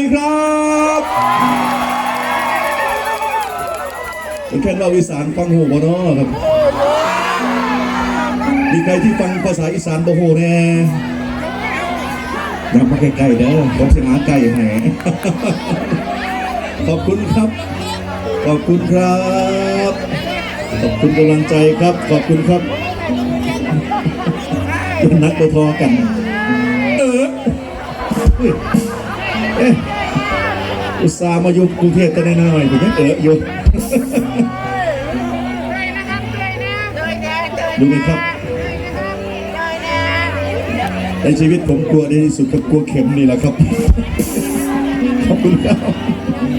ยครับเป็นแค่เราอีสานฟังหูบ่เนาะครับ มีใครที่ฟังภาษาอีสานบ่หูแน่อยับมาใกล้ๆเด้อผมสิหาไก่ให้ขอบคุณครับ ขอบคุณครับ ขอบคุณกำลังใจครับ ขอบคุณครับเป็นนักตัวทอกัน เออ เอ๊ะอุตส่าห์มาอยู่กรุงเทพแต่น้อยๆผมยังเอออยู่เลยนะครับเลยนะเลยดูไหมครับเลยนะครับ ในชีวิตผมกลัวที่สุดกับกลัวเข็มนี่แหละครับ ขอบคุณครับ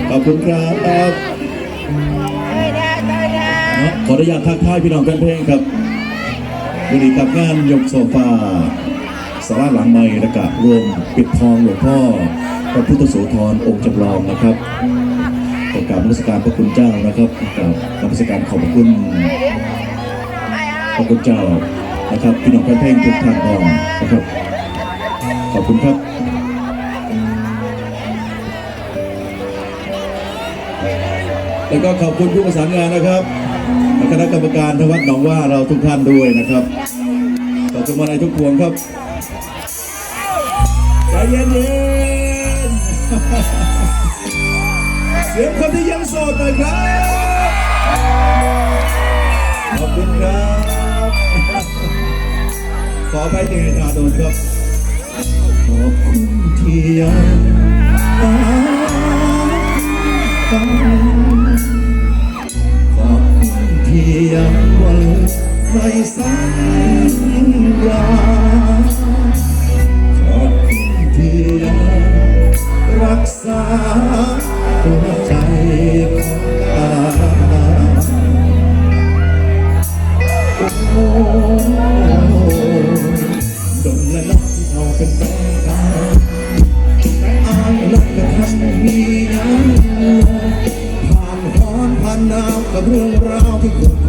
ขอบคุณครับเลยแดงเลยแนขออนุญาตทักทายพี่น้องแฟนเพลงครับวันนี้กับงานยกโซฟาสาราหลังใหม่และกะรวมปิดทองหลวงพ่อ พระพุทธโสธรองค์จำลองนะครับขอกราบนมัสการพระคุณเจ้านะครับกราบนมัสการขอบพระคุณพระคุณเจ้านะครับพี่น้องแฟนเพลงทุกท่านก่อนนะครับ ขอบคุณครับแล้วก็ขอบคุณผู้ประสานงานนะครับและคณะกรรมการทวัดหนองว่าเราทุกท่านด้วยนะครับขอบคุณมาในทุกพวงครับใจเย็นๆ เสียงคนที่ยังโสดหน่อยครับ ขอบคุณครับ ขอไปเตะตาโดนครับ ขอบคุณที่ยังรักกันขอบคุณที่ยังวันไม่สัญญ รื่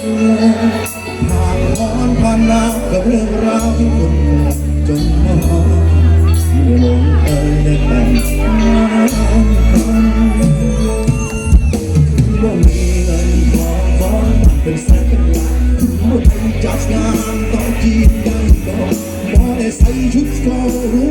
ผ่านร้อนผ่านหนาวกับเรื่องราวที่คนจนมาเมื่อลงเอยได้แต่งงานกันว่ามีเงินทองของมันเป็นแสนเป็นล้านเมื่อเป็นจัดงานต้องจีนได้ก็บ่ได้ใส่ชุดโกหรู